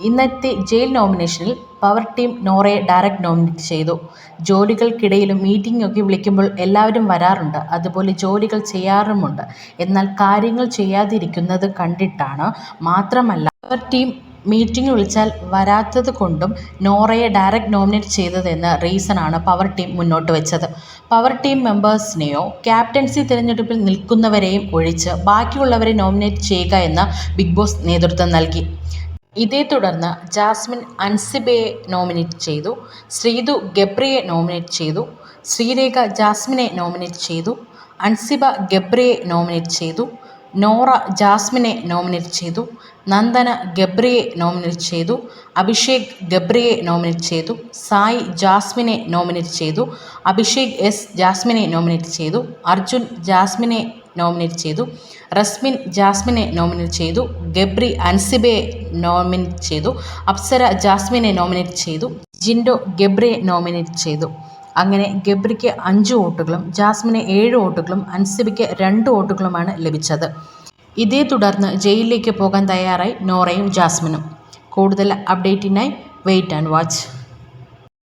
ഇന്നത്തെ ജയിൽ നോമിനേഷനിൽ power team നോറയെ ഡയറക്റ്റ് നോമിനേറ്റ് ചെയ്തു. ജോലികൾക്കിടയിലും മീറ്റിംഗൊക്കെ വിളിക്കുമ്പോൾ എല്ലാവരും വരാറുണ്ട്. അതുപോലെ ജോലികൾ ചെയ്യാറുമുണ്ട്. എന്നാൽ കാര്യങ്ങൾ ചെയ്യാതിരിക്കുന്നത് കണ്ടിട്ടാണ് മാത്രമല്ല പവർ ടീം മീറ്റിംഗ് വിളിച്ചാൽ വരാത്തത് കൊണ്ടും നോറയെ ഡയറക്റ്റ് നോമിനേറ്റ് ചെയ്തതെന്ന റീസണാണ് പവർ ടീം മുന്നോട്ട് വെച്ചത്. പവർ ടീം മെമ്പേഴ്സിനെയോ ക്യാപ്റ്റൻസി തിരഞ്ഞെടുപ്പിൽ നിൽക്കുന്നവരെയും ഒഴിച്ച് ബാക്കിയുള്ളവരെ നോമിനേറ്റ് ചെയ്യുക എന്ന് ബിഗ് ബോസ് നേതൃത്വം നൽകി. ഇതേ തുടർന്ന് ജാസ്മിൻ അൻസിബയെ നോമിനേറ്റ് ചെയ്തു ശ്രീതു ഗബ്രിയെ നോമിനേറ്റ് ചെയ്തു ശ്രീരേഖ ജാസ്മിനെ നോമിനേറ്റ് ചെയ്തു അൻസിബ ഗബ്രിയെ നോമിനേറ്റ് ചെയ്തു നോറ ജാസ്മിനെ നോമിനേറ്റ് ചെയ്തു നന്ദന ഗബ്രിയെ നോമിനേറ്റ് ചെയ്തു അഭിഷേക് ഗബ്രിയെ നോമിനേറ്റ് ചെയ്തു സായി ജാസ്മിനെ നോമിനേറ്റ് ചെയ്തു അഭിഷേക് എസ് ജാസ്മിനെ നോമിനേറ്റ് ചെയ്തു അർജുൻ ജാസ്മിനെ നോമിനേറ്റ് ചെയ്തു. റസ്മിൻ ജാസ്മിനെ നോമിനേറ്റ് ചെയ്തു. ഗബ്രി അൻസിബയെ നോമിനേറ്റ് ചെയ്തു. അപ്സര ജാസ്മിനെ നോമിനേറ്റ് ചെയ്തു. ജിൻഡോ ഗബ്രിയെ നോമിനേറ്റ് ചെയ്തു. അങ്ങനെ ഗബ്രിക്ക് അഞ്ച് വോട്ടുകളും ജാസ്മിനെ ഏഴ് വോട്ടുകളും അൻസിബയ്ക്ക് രണ്ട് വോട്ടുകളുമാണ് ലഭിച്ചത്. ഇതേ തുടർന്ന് ജയിലിലേക്ക് പോകാൻ തയ്യാറായി നോറയും ജാസ്മിനും. കൂടുതൽ അപ്ഡേറ്റിനായി വെയിറ്റ് ആൻഡ് വാച്ച്.